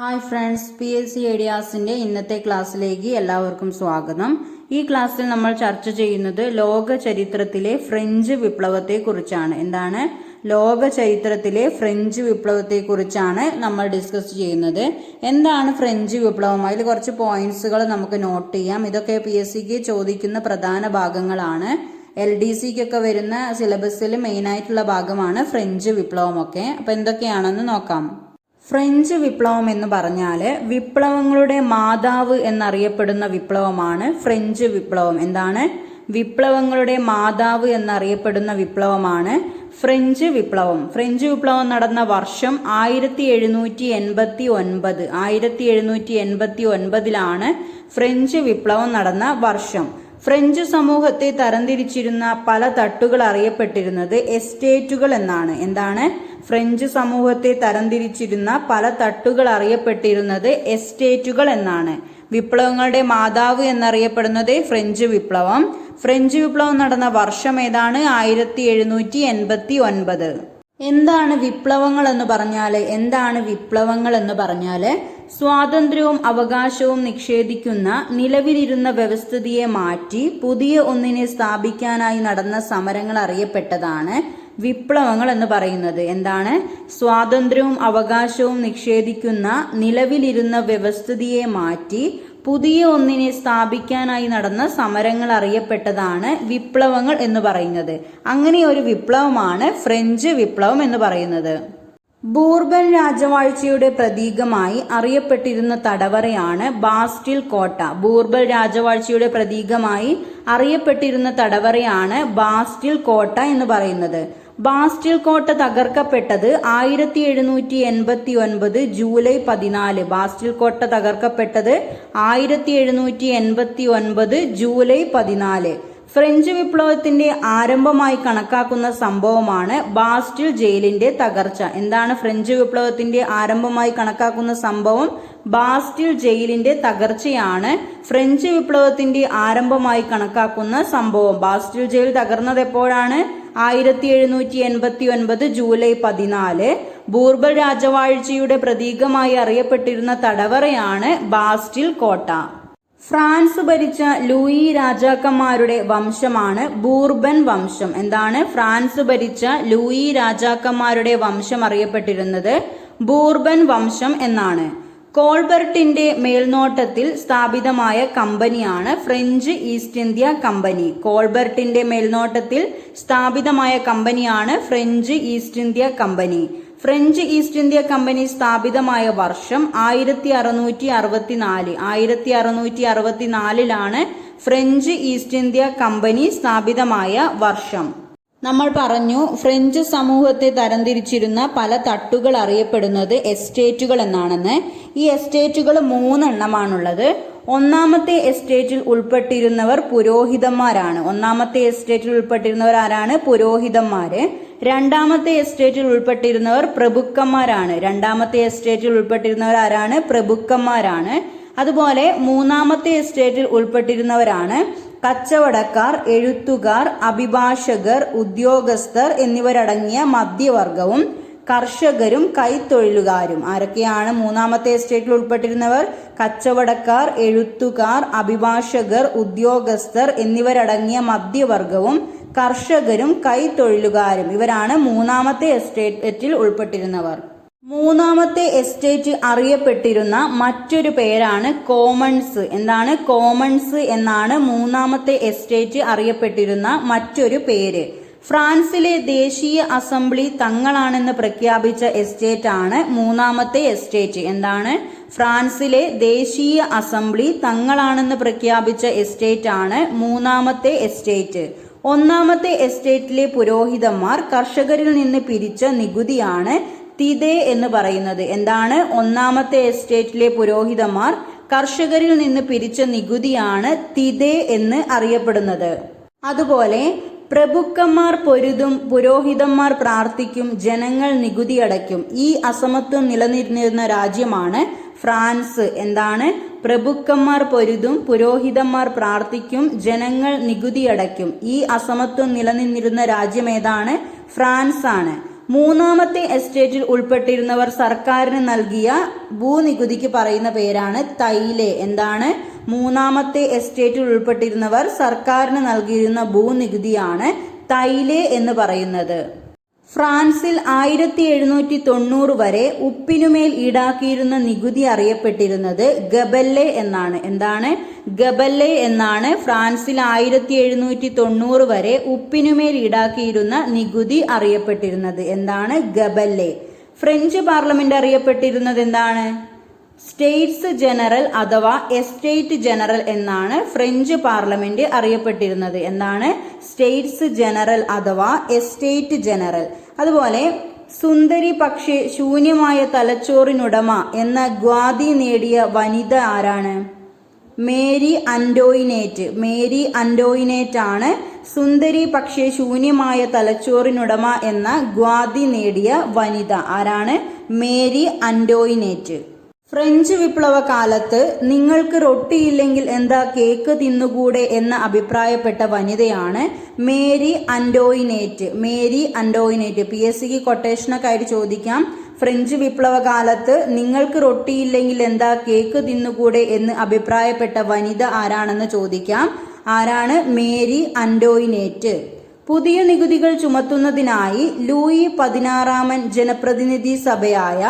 Hi friends P S C ഐഡിയാസിന്റെ ഇന്നത്തെ ക്ലാസ്സിലേക്ക് എല്ലാവർക്കും സ്വാഗതം. ഈ ക്ലാസ്സിൽ നമ്മൾ ചർച്ച ചെയ്യുന്നത് ലോക ചരിത്രത്തിലെ ഫ്രഞ്ച് വിപ്ലവത്തെ കുറിച്ചാണ് എന്താണ്? ലോക ചരിത്രത്തിലെ ഫ്രഞ്ച് വിപ്ലവത്തെ കുറിച്ചാണ് നമ്മൾ ഡിസ്കസ് ചെയ്യുന്നത്. എന്താണ് ഫ്രഞ്ച് വിപ്ലവം? അതിൽ കുറച്ച് പോയിന്റ്സുകൾ നമുക്ക് നോട്ട് ചെയ്യാം. ഇതൊക്കെ പി എസ് സിക്ക് ചോദിക്കുന്ന പ്രധാന ഭാഗങ്ങളാണ്. എൽ ഡി സിക്കൊക്കെ വരുന്ന സിലബസിൽ മെയിൻ ആയിട്ടുള്ള ഭാഗമാണ് ഫ്രഞ്ച് വിപ്ലവമൊക്കെ. അപ്പൊ എന്തൊക്കെയാണെന്ന് നോക്കാം. ഫ്രഞ്ച് വിപ്ലവം എന്ന് പറഞ്ഞാൽ വിപ്ലവങ്ങളുടെ മാതാവ് എന്നറിയപ്പെടുന്ന വിപ്ലവമാണ് ഫ്രഞ്ച് വിപ്ലവം. എന്താണ്? വിപ്ലവങ്ങളുടെ മാതാവ് എന്നറിയപ്പെടുന്ന വിപ്ലവമാണ് ഫ്രഞ്ച് വിപ്ലവം. ഫ്രഞ്ച് വിപ്ലവം നടന്ന വർഷം ആയിരത്തി എഴുന്നൂറ്റി എൺപത്തി ഒൻപത് ആയിരത്തി എഴുന്നൂറ്റി എൺപത്തി ഒൻപതിലാണ് ഫ്രഞ്ച് വിപ്ലവം നടന്ന വർഷം. ഫ്രഞ്ച് സമൂഹത്തെ തരംതിരിച്ചിരുന്ന പല തട്ടുകൾ അറിയപ്പെട്ടിരുന്നത് എസ്റ്റേറ്റുകൾ എന്നാണ്. എന്താണ്? ഫ്രഞ്ച് സമൂഹത്തെ തരംതിരിച്ചിരുന്ന പല തട്ടുകൾ അറിയപ്പെട്ടിരുന്നത് എസ്റ്റേറ്റുകൾ എന്നാണ്. വിപ്ലവങ്ങളുടെ മാതാവ് എന്നറിയപ്പെടുന്നത് ഫ്രഞ്ച് വിപ്ലവം. ഫ്രഞ്ച് വിപ്ലവം നടന്ന വർഷം ഏതാണ്? ആയിരത്തി എഴുന്നൂറ്റി എൺപത്തി ഒൻപത് എന്താണ് വിപ്ലവങ്ങൾ എന്ന് പറഞ്ഞാൽ എന്താണ് വിപ്ലവങ്ങൾ എന്ന് പറഞ്ഞാൽ സ്വാതന്ത്ര്യവും അവകാശവും നിഷേധിക്കുന്ന നിലവിലിരുന്ന വ്യവസ്ഥിതിയെ മാറ്റി പുതിയ ഒന്നിനെ സ്ഥാപിക്കാനായി നടന്ന സമരങ്ങൾ അറിയപ്പെട്ടതാണ് വിപ്ലവങ്ങൾ എന്ന് പറയുന്നത്. എന്താണ്? സ്വാതന്ത്ര്യവും അവകാശവും നിഷേധിക്കുന്ന നിലവിലിരുന്ന വ്യവസ്ഥിതിയെ മാറ്റി പുതിയ ഒന്നിനെ സ്ഥാപിക്കാനായി നടന്ന സമരങ്ങൾ അറിയപ്പെട്ടതാണ് വിപ്ലവങ്ങൾ എന്ന് പറയുന്നത്. അങ്ങനെ ഒരു വിപ്ലവമാണ് ഫ്രഞ്ച് വിപ്ലവം എന്ന് പറയുന്നത്. ബൂർബൻ രാജവാഴ്ചയുടെ പ്രതീകമായി അറിയപ്പെട്ടിരുന്ന തടവറയാണ് ബാസ്റ്റിൽ കോട്ട. ബൂർബൻ രാജവാഴ്ചയുടെ പ്രതീകമായി അറിയപ്പെട്ടിരുന്ന തടവറയാണ് ബാസ്റ്റിൽ കോട്ട എന്ന് പറയുന്നത്. ബാസ്റ്റിൽ കോട്ട തകർക്കപ്പെട്ടത് ആയിരത്തി എഴുന്നൂറ്റി എൺപത്തി ഒൻപത് ജൂലൈ പതിനാല്. ബാസ്റ്റിൽ കോട്ട തകർക്കപ്പെട്ടത് ആയിരത്തി എഴുന്നൂറ്റി എൺപത്തി ഒൻപത് ജൂലൈ പതിനാല്. ഫ്രഞ്ച് വിപ്ലവത്തിന്റെ ആരംഭമായി കണക്കാക്കുന്ന സംഭവമാണ് ബാസ്റ്റിൽ ജയിലിന്റെ തകർച്ച. എന്താണ് ഫ്രഞ്ച് വിപ്ലവത്തിന്റെ ആരംഭമായി കണക്കാക്കുന്ന സംഭവം? ബാസ്റ്റിൽ ജയിലിന്റെ തകർച്ചയാണ് ഫ്രഞ്ച് വിപ്ലവത്തിന്റെ ആരംഭമായി കണക്കാക്കുന്ന സംഭവം. ബാസ്റ്റിൽ ജയിൽ തകർന്നത് എപ്പോഴാണ്? ആയിരത്തി എഴുന്നൂറ്റി എൺപത്തി ഒൻപത് ജൂലൈ പതിനാല്. ബൂർബൽ രാജവാഴ്ചയുടെ പ്രതീകമായി അറിയപ്പെട്ടിരുന്ന തടവറയാണ് ബാസ്റ്റിൽ കോട്ട. ഫ്രാൻസ് ഭരിച്ച ലൂയി രാജാക്കന്മാരുടെ വംശമാണ് ബൂർബൻ വംശം. എന്താണ് ഫ്രാൻസ് ഭരിച്ച ലൂയി രാജാക്കന്മാരുടെ വംശം അറിയപ്പെട്ടിരുന്നത്? ബൂർബൻ വംശം എന്നാണ്. കോൾബർട്ടിന്റെ മേൽനോട്ടത്തിൽ സ്ഥാപിതമായ കമ്പനിയാണ് ഫ്രഞ്ച് ഈസ്റ്റ് ഇന്ത്യ കമ്പനി. കോൾബർട്ടിന്റെ മേൽനോട്ടത്തിൽ സ്ഥാപിതമായ കമ്പനിയാണ് French East India company. French East India company സ്ഥാപിതമായ വർഷം ആയിരത്തി അറുന്നൂറ്റി അറുപത്തിനാല് ആയിരത്തി അറുന്നൂറ്റി അറുപത്തിനാലിലാണ് ഫ്രഞ്ച് ഈസ്റ്റ് ഇന്ത്യ കമ്പനി സ്ഥാപിതമായ വർഷം. നമ്മൾ പറഞ്ഞു ഫ്രഞ്ച് സമൂഹത്തെ തരംതിരിച്ചിരുന്ന പല തട്ടുകൾ അറിയപ്പെടുന്നത് എസ്റ്റേറ്റുകൾ എന്നാണെന്ന്. ഈ എസ്റ്റേറ്റുകൾ മൂന്നെണ്ണമാണുള്ളത്. ഒന്നാമത്തെ എസ്റ്റേറ്റിൽ ഉൾപ്പെട്ടിരുന്നവർ പുരോഹിതന്മാരാണ്. ഒന്നാമത്തെ എസ്റ്റേറ്റിൽ ഉൾപ്പെട്ടിരുന്നവർ ആരാണ് പുരോഹിതന്മാര്. രണ്ടാമത്തെ എസ്റ്റേറ്റിൽ ഉൾപ്പെട്ടിരുന്നവർ പ്രഭുക്കന്മാരാണ്. രണ്ടാമത്തെ എസ്റ്റേറ്റിൽ ഉൾപ്പെട്ടിരുന്നവർ ആരാണ്? പ്രഭുക്കന്മാരാണ്. അതുപോലെ മൂന്നാമത്തെ എസ്റ്റേറ്റിൽ ഉൾപ്പെട്ടിരുന്നവരാണ് കച്ചവടക്കാർ എഴുത്തുകാർ അഭിഭാഷകർ ഉദ്യോഗസ്ഥർ എന്നിവരടങ്ങിയ മധ്യവർഗവും കർഷകരും കൈത്തൊഴിലുകാരും. ആരൊക്കെയാണ് മൂന്നാമത്തെ എസ്റ്റേറ്റിൽ ഉൾപ്പെട്ടിരുന്നവർ? കച്ചവടക്കാർ എഴുത്തുകാർ അഭിഭാഷകർ ഉദ്യോഗസ്ഥർ എന്നിവരടങ്ങിയ മധ്യവർഗവും കർഷകരും കൈത്തൊഴിലുകാരും. ഇവരാണ് മൂന്നാമത്തെ എസ്റ്റേറ്റിൽ ഉൾപ്പെട്ടിരുന്നവർ. മൂന്നാമത്തെ എസ്റ്റേറ്റ് അറിയപ്പെട്ടിരുന്ന മറ്റൊരു പേരാണ് കോമൺസ്. എന്താണ് കോമൺസ് എന്നാണ് മൂന്നാമത്തെ എസ്റ്റേറ്റ് അറിയപ്പെട്ടിരുന്ന മറ്റൊരു പേര്. ഫ്രാൻസിലെ ദേശീയ അസംബ്ലി തങ്ങളാണെന്ന് പ്രഖ്യാപിച്ച എസ്റ്റേറ്റ് ആണ് മൂന്നാമത്തെ എസ്റ്റേറ്റ്. എന്താണ്? ഫ്രാൻസിലെ ദേശീയ അസംബ്ലി തങ്ങളാണെന്ന് പ്രഖ്യാപിച്ച എസ്റ്റേറ്റ് ആണ് മൂന്നാമത്തെ എസ്റ്റേറ്റ്. ഒന്നാമത്തെ എസ്റ്റേറ്റിലെ പുരോഹിതന്മാർ കർഷകരിൽ നിന്ന് പിരിച്ച നികുതിയാണ് തിതേ എന്ന് പറയുന്നത്. എന്താണ്? ഒന്നാമത്തെ എസ്റ്റേറ്റിലെ പുരോഹിതന്മാർ കർഷകരിൽ നിന്ന് പിരിച്ച നികുതിയാണ് തിതേ എന്ന് അറിയപ്പെടുന്നത്. അതുപോലെ പ്രഭുക്കന്മാർ പൊരുതും പുരോഹിതന്മാർ പ്രാർത്ഥിക്കും ജനങ്ങൾ നികുതി അടയ്ക്കും ഈ അസമത്വം നിലനിന്നിരുന്ന രാജ്യമാണ് ഫ്രാൻസ്. എന്താണ്? പ്രഭുക്കന്മാർ പൊരുതും പുരോഹിതന്മാർ പ്രാർത്ഥിക്കും ജനങ്ങൾ നികുതി അടയ്ക്കും ഈ അസമത്വം നിലനിന്നിരുന്ന രാജ്യം ഏതാണ്? ഫ്രാൻസ് ആണ് മൂന്നാമത്തെ എസ്റ്റേറ്റിൽ ഉൾപ്പെട്ടിരുന്നവർ സർക്കാരിന് നൽകിയ ഭൂനികുതിക്ക് പറയുന്ന പേരാണ് തൈലെ. എന്താണ്? മൂന്നാമത്തെ എസ്റ്റേറ്റിൽ ഉൾപ്പെട്ടിരുന്നവർ സർക്കാരിന് നൽകിയിരുന്ന ഭൂനികുതിയാണ് തൈലെ എന്ന് പറയുന്നത്. ഫ്രാൻസിൽ ആയിരത്തി എഴുന്നൂറ്റി തൊണ്ണൂറ് വരെ ഉപ്പിനുമേൽ ഈടാക്കിയിരുന്ന നികുതി അറിയപ്പെട്ടിരുന്നത് ഗബല്ലെ എന്നാണ്. എന്താണ്? ഗബല്ലെ എന്നാണ് ഫ്രാൻസിൽ ആയിരത്തി എഴുന്നൂറ്റി തൊണ്ണൂറ് വരെ ഉപ്പിനുമേൽ ഈടാക്കിയിരുന്ന നികുതി അറിയപ്പെട്ടിരുന്നത്. എന്താണ്? ഗബല്ലെ. ഫ്രഞ്ച് പാർലമെന്റ് അറിയപ്പെട്ടിരുന്നത് എന്താണ്? സ്റ്റേറ്റ്സ് ജനറൽ അഥവാ എസ്റ്റേറ്റ് ജനറൽ എന്നാണ് ഫ്രഞ്ച് പാർലമെന്റ് അറിയപ്പെട്ടിരുന്നത്. എന്താണ്? സ്റ്റേറ്റ്സ് ജനറൽ അഥവാ എസ്റ്റേറ്റ് ജനറൽ. അതുപോലെ സുന്ദരി പക്ഷേ ശൂന്യമായ തലച്ചോറിനുടമ എന്ന ഗ്വാദി നേടിയ വനിത ആരാണ്? Mary Antoinette. മേരി അൻഡോയിനേറ്റ് ആണ് സുന്ദരി പക്ഷേ ശൂന്യമായ തലച്ചോറിനുടമ എന്ന ഗ്വാദി നേടിയ വനിത. ആരാണ്? മേരി അൻഡോയിനേറ്റ്. ഫ്രഞ്ച് വിപ്ലവ കാലത്ത് നിങ്ങൾക്ക് റൊട്ടിയില്ലെങ്കിൽ എന്താ കേക്ക് തിന്നുകൂടെ എന്ന് അഭിപ്രായപ്പെട്ട വനിതയാണ് Marie Antoinette. Marie Antoinette. P S സിക്ക് കൊട്ടേഷനൊക്കെ ആയിട്ട് ചോദിക്കാം. ഫ്രഞ്ച് വിപ്ലവ കാലത്ത് നിങ്ങൾക്ക് റൊട്ടിയില്ലെങ്കിൽ എന്താ കേക്ക് തിന്നുകൂടെ എന്ന് അഭിപ്രായപ്പെട്ട വനിത ആരാണെന്ന് ചോദിക്കാം. ആരാണ് മേരി അൻഡോയിനേറ്റ്? പുതിയ നികുതികൾ ചുമത്തുന്നതിനായി ലൂയി പതിനാറാമൻ ജനപ്രതിനിധി സഭയായ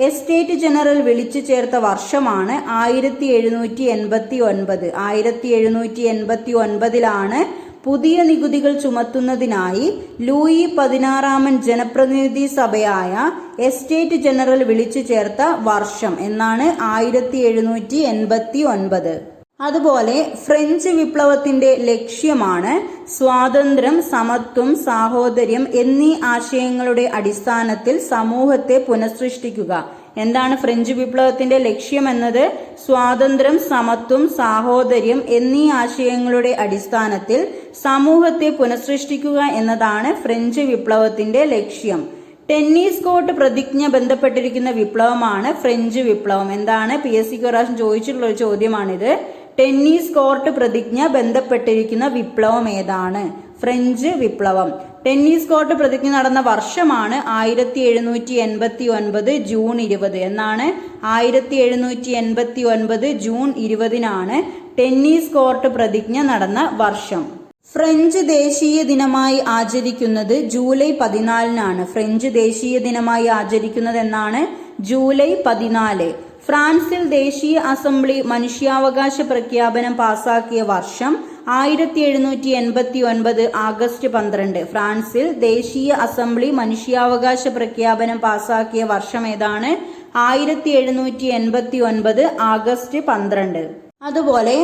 എസ്റ്റേറ്റ് ജനറൽ വിളിച്ചു ചേർത്ത വർഷമാണ് ആയിരത്തി എഴുന്നൂറ്റി എൺപത്തി ഒൻപത് ആയിരത്തി എഴുന്നൂറ്റി എൺപത്തി ഒൻപതിലാണ് പുതിയ നികുതികൾ ചുമത്തുന്നതിനായി ലൂയി പതിനാറാമൻ ജനപ്രതിനിധി സഭയായ എസ്റ്റേറ്റ് ജനറൽ വിളിച്ചു ചേർത്ത വർഷം എന്നാണ് ആയിരത്തി എഴുന്നൂറ്റി എൺപത്തി ഒൻപത് അതുപോലെ ഫ്രഞ്ച് വിപ്ലവത്തിന്റെ ലക്ഷ്യമാണ് സ്വാതന്ത്ര്യം സമത്വം സാഹോദര്യം എന്നീ ആശയങ്ങളുടെ അടിസ്ഥാനത്തിൽ സമൂഹത്തെ പുനഃസൃഷ്ടിക്കുക. എന്താണ് ഫ്രഞ്ച് വിപ്ലവത്തിന്റെ ലക്ഷ്യം എന്നത്? സ്വാതന്ത്ര്യം സമത്വം സാഹോദര്യം എന്നീ ആശയങ്ങളുടെ അടിസ്ഥാനത്തിൽ സമൂഹത്തെ പുനഃസൃഷ്ടിക്കുക എന്നതാണ് ഫ്രഞ്ച് വിപ്ലവത്തിന്റെ ലക്ഷ്യം. ടെന്നീസ് കോർട്ട് പ്രതിജ്ഞ ബന്ധപ്പെട്ടിരിക്കുന്ന വിപ്ലവമാണ് ഫ്രഞ്ച് വിപ്ലവം. എന്താണ്? പി. എസ്. സിക്ക് പ്രാവശ്യം ചോദിച്ചിട്ടുള്ള ഒരു ചോദ്യമാണിത്. ടെന്നീസ് കോർട്ട് പ്രതിജ്ഞ ബന്ധപ്പെട്ടിരിക്കുന്ന വിപ്ലവം ഏതാണ്? ഫ്രഞ്ച് വിപ്ലവം. ടെന്നീസ് കോർട്ട് പ്രതിജ്ഞ നടന്ന വർഷമാണ് ആയിരത്തി എഴുന്നൂറ്റി എൺപത്തി ഒൻപത് ജൂൺ ഇരുപത്. എന്നാണ്? ആയിരത്തി എഴുന്നൂറ്റി എൺപത്തി ഒൻപത് ജൂൺ ഇരുപതിനാണ് ടെന്നീസ് കോർട്ട് പ്രതിജ്ഞ നടന്ന വർഷം. ഫ്രഞ്ച് ദേശീയ ദിനമായി ആചരിക്കുന്നത് ജൂലൈ പതിനാലിനാണ്. ഫ്രഞ്ച് ദേശീയ ദിനമായി ആചരിക്കുന്നത് എന്നാണ് ജൂലൈ പതിനാല്. ഫ്രാൻസിൽ ദേശീയ അസംബ്ലി മനുഷ്യാവകാശ പ്രഖ്യാപനം പാസാക്കിയ വർഷം ആയിരത്തി എഴുന്നൂറ്റി എൺപത്തി ഒൻപത് ആഗസ്റ്റ് പന്ത്രണ്ട്. ഫ്രാൻസിൽ ദേശീയ അസംബ്ലി മനുഷ്യാവകാശ പ്രഖ്യാപനം പാസാക്കിയ വർഷം ഏതാണ്? ആയിരത്തി എഴുന്നൂറ്റി എൺപത്തി ഒൻപത് ആഗസ്റ്റ് പന്ത്രണ്ട്. അതുപോലെ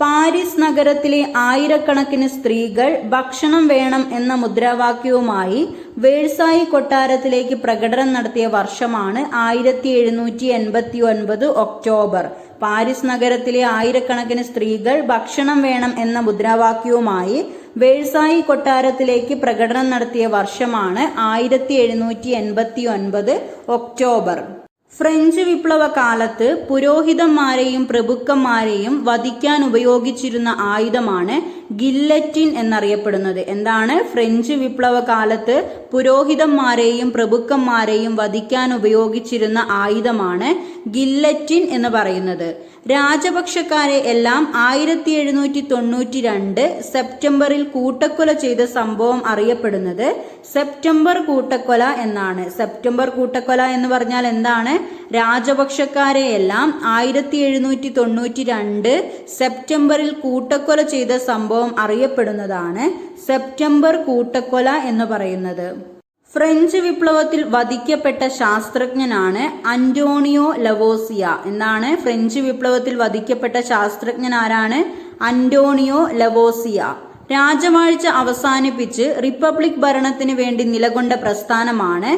പാരീസ് നഗരത്തിലെ ആയിരക്കണക്കിന് സ്ത്രീകൾ ഭക്ഷണം വേണം എന്ന മുദ്രാവാക്യവുമായി വേഴ്സായി കൊട്ടാരത്തിലേക്ക് പ്രകടനം നടത്തിയ വർഷമാണ് ആയിരത്തി എഴുന്നൂറ്റി എൺപത്തി ഒൻപത് ഒക്ടോബർ. പാരീസ് നഗരത്തിലെ ആയിരക്കണക്കിന് സ്ത്രീകൾ ഭക്ഷണം വേണം എന്ന മുദ്രാവാക്യവുമായി വേഴ്സായി കൊട്ടാരത്തിലേക്ക് പ്രകടനം നടത്തിയ വർഷമാണ് ആയിരത്തി എഴുന്നൂറ്റി എൺപത്തി ഒൻപത് ഒക്ടോബർ. ഫ്രഞ്ച് വിപ്ലവ കാലത്ത് പുരോഹിതന്മാരെയും പ്രഭുക്കന്മാരെയും വധിക്കാൻ ഉപയോഗിച്ചിരുന്ന ആയുധമാണ് ഗില്ലറ്റിൻ എന്നറിയപ്പെടുന്നത്. എന്താണ്? ഫ്രഞ്ച് വിപ്ലവ കാലത്ത് പുരോഹിതന്മാരെയും പ്രഭുക്കന്മാരെയും വധിക്കാൻ ഉപയോഗിച്ചിരുന്ന ആയുധമാണ് ഗില്ലറ്റിൻ എന്ന് പറയുന്നത്. രാജപക്ഷക്കാരെ എല്ലാം ആയിരത്തി എഴുന്നൂറ്റി തൊണ്ണൂറ്റി രണ്ട് സെപ്റ്റംബറിൽ കൂട്ടക്കൊല ചെയ്ത സംഭവം അറിയപ്പെടുന്നത് സെപ്റ്റംബർ കൂട്ടക്കൊല എന്നാണ്. സെപ്റ്റംബർ കൂട്ടക്കൊല എന്ന് പറഞ്ഞാൽ എന്താണ്? രാജപക്ഷക്കാരെ എല്ലാം ആയിരത്തി എഴുന്നൂറ്റി തൊണ്ണൂറ്റി രണ്ട് സെപ്റ്റംബറിൽ കൂട്ടക്കൊല ചെയ്ത സംഭവം അറിയപ്പെടുന്നതാണ് സെപ്റ്റംബർ കൂട്ടക്കൊല എന്ന് പറയുന്നത്. ഫ്രഞ്ച് വിപ്ലവത്തിൽ വധിക്കപ്പെട്ട ശാസ്ത്രജ്ഞനാണ് അന്റോണിയോ ലവോസിയ എന്നാണ് ഫ്രഞ്ച് വിപ്ലവത്തിൽ വധിക്കപ്പെട്ട ശാസ്ത്രജ്ഞൻ ആരാണ് അന്റോണിയോ ലവോസിയ. രാജവാഴ്ച അവസാനിപ്പിച്ച് റിപ്പബ്ലിക് ഭരണത്തിന് വേണ്ടി നിലകൊണ്ട പ്രസ്ഥാനമാണ്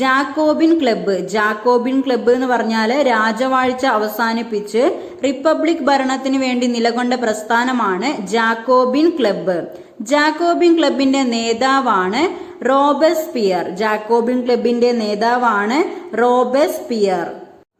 ജാക്കോബിൻ ക്ലബ്ബ്. ജാക്കോബിൻ ക്ലബ്ബ് എന്ന് പറഞ്ഞാൽ രാജവാഴ്ച അവസാനിപ്പിച്ച് റിപ്പബ്ലിക് ഭരണത്തിന് വേണ്ടി നിലകൊണ്ട പ്രസ്ഥാനമാണ് ജാക്കോബിൻ ക്ലബ്ബ്. ജാക്കോബിൻ ക്ലബിന്റെ നേതാവാണ് റോബസ്പിയർ. ജാക്കോബിൻ ക്ലബിന്റെ നേതാവാണ് റോബസ്പിയർ.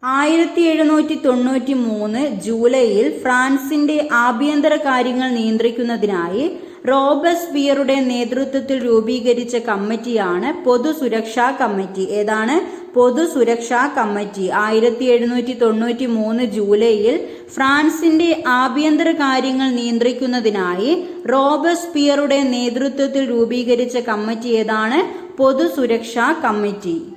ആയിരത്തി എഴുന്നൂറ്റി തൊണ്ണൂറ്റി മൂന്ന് ജൂലൈയിൽ ഫ്രാൻസിന്റെ ആഭ്യന്തര കാര്യങ്ങൾ നിയന്ത്രിക്കുന്നതിനായി റോബസ്പിയറുടെ നേതൃത്വത്തിൽ രൂപീകരിച്ച കമ്മിറ്റിയാണ് പൊതുസുരക്ഷാ കമ്മിറ്റി. ഏതാണ്? പൊതുസുരക്ഷാ കമ്മിറ്റി. ആയിരത്തി എഴുന്നൂറ്റി തൊണ്ണൂറ്റി മൂന്ന് ജൂലൈയിൽ ഫ്രാൻസിന്റെ ആഭ്യന്തര കാര്യങ്ങൾ നിയന്ത്രിക്കുന്നതിനായി റോബസ്പിയറുടെ നേതൃത്വത്തിൽ രൂപീകരിച്ച കമ്മിറ്റി ഏതാണ്? പൊതുസുരക്ഷാ കമ്മിറ്റി.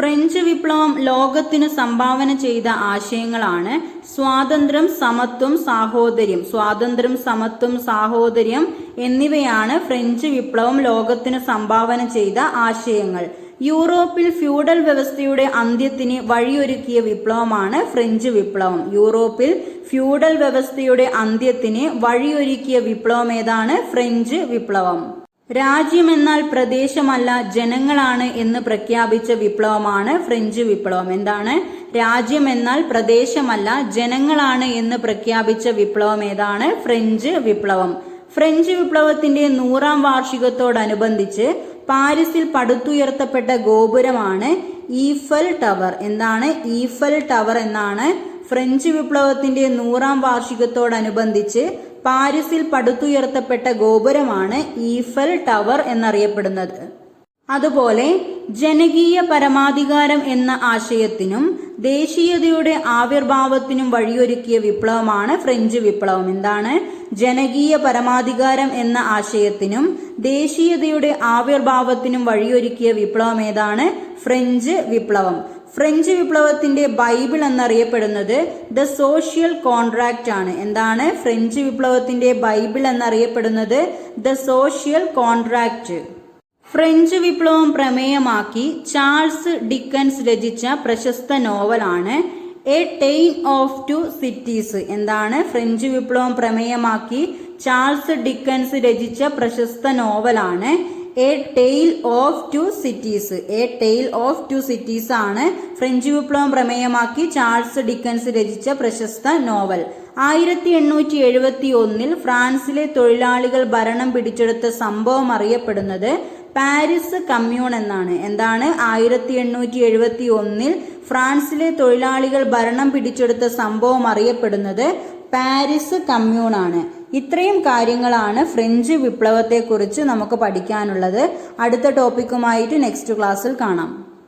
ഫ്രഞ്ച് വിപ്ലവം ലോകത്തിന് സംഭാവന ചെയ്ത ആശയങ്ങളാണ് സ്വാതന്ത്ര്യം സമത്വം സാഹോദര്യം. സ്വാതന്ത്ര്യം സമത്വം സാഹോദര്യം എന്നിവയാണ് ഫ്രഞ്ച് വിപ്ലവം ലോകത്തിന് സംഭാവന ചെയ്ത ആശയങ്ങൾ. യൂറോപ്പിൽ ഫ്യൂഡൽ വ്യവസ്ഥയുടെ അന്ത്യത്തിന് വഴിയൊരുക്കിയ വിപ്ലവമാണ് ഫ്രഞ്ച് വിപ്ലവം. യൂറോപ്പിൽ ഫ്യൂഡൽ വ്യവസ്ഥയുടെ അന്ത്യത്തിന് വഴിയൊരുക്കിയ വിപ്ലവം ഏതാണ്? ഫ്രഞ്ച് വിപ്ലവം. രാജ്യമെന്നാൽ പ്രദേശമല്ല ജനങ്ങളാണ് എന്ന് പ്രഖ്യാപിച്ച വിപ്ലവമാണ് ഫ്രഞ്ച് വിപ്ലവം. എന്താണ്? രാജ്യം എന്നാൽ പ്രദേശമല്ല ജനങ്ങളാണ് എന്ന് പ്രഖ്യാപിച്ച വിപ്ലവം ഏതാണ്? ഫ്രഞ്ച് വിപ്ലവം. ഫ്രഞ്ച് വിപ്ലവത്തിന്റെ നൂറാം വാർഷികത്തോടനുബന്ധിച്ച് പാരീസിൽ പടുത്തുയർത്തപ്പെട്ട ഗോപുരമാണ് ഈഫൽ ടവർ. എന്താണ്? ഈഫൽ ടവർ എന്നാണ് ഫ്രഞ്ച് വിപ്ലവത്തിന്റെ നൂറാം വാർഷികത്തോടനുബന്ധിച്ച് പാരീസിൽ പടുത്തുയർത്തപ്പെട്ട ഗോപുരമാണ് ഈഫൽ ടവർ എന്നറിയപ്പെടുന്നത്. അതുപോലെ ജനകീയ പരമാധികാരം എന്ന ആശയത്തിനും ദേശീയതയുടെ ആവിർഭാവത്തിനും വഴിയൊരുക്കിയ വിപ്ലവമാണ് ഫ്രഞ്ച് വിപ്ലവം. എന്താണ്? ജനകീയ പരമാധികാരം എന്ന ആശയത്തിനും ദേശീയതയുടെ ആവിർഭാവത്തിനും വഴിയൊരുക്കിയ വിപ്ലവം ഏതാണ്? ഫ്രഞ്ച് വിപ്ലവം. ഫ്രഞ്ച് വിപ്ലവത്തിന്റെ ബൈബിൾ എന്നറിയപ്പെടുന്നത് ദ സോഷ്യൽ കോൺട്രാക്റ്റ് ആണ്. എന്താണ് ഫ്രഞ്ച് വിപ്ലവത്തിന്റെ ബൈബിൾ എന്നറിയപ്പെടുന്നത്? ദ സോഷ്യൽ കോൺട്രാക്റ്റ് ഫ്രഞ്ച് വിപ്ലവം പ്രമേയമാക്കി ചാൾസ് ഡിക്കൻസ് രചിച്ച പ്രശസ്ത നോവലാണ് A Tale of Two Cities. എന്താണ് ഫ്രഞ്ച് വിപ്ലവം പ്രമേയമാക്കി ചാൾസ് ഡിക്കൻസ് രചിച്ച പ്രശസ്ത നോവലാണ് A Tale of Two Cities A Tale of Two Cities ആണ് ഫ്രഞ്ച് വിപ്ലവം പ്രമേയമാക്കി ചാൾസ് ഡിക്കൻസ് രചിച്ച പ്രശസ്ത നോവൽ. ആയിരത്തി എണ്ണൂറ്റി എഴുപത്തി ഒന്നിൽ ഫ്രാൻസിലെ തൊഴിലാളികൾ ഭരണം പിടിച്ചെടുത്ത സംഭവം അറിയപ്പെടുന്നത് പാരീസ് കമ്മ്യൂൺ എന്നാണ്. എന്താണ്? ആയിരത്തി എണ്ണൂറ്റി എഴുപത്തി ഒന്നിൽ ഫ്രാൻസിലെ തൊഴിലാളികൾ ഭരണം പിടിച്ചെടുത്ത സംഭവം അറിയപ്പെടുന്നത് പാരീസ് കമ്മ്യൂണാണ് ഇത്രയും കാര്യങ്ങളാണ് ഫ്രഞ്ച് വിപ്ലവത്തെക്കുറിച്ച് നമുക്ക് പഠിക്കാനുള്ളത്. അടുത്ത ടോപ്പിക്കുമായിട്ട് നെക്സ്റ്റ് ക്ലാസ്സിൽ കാണാം.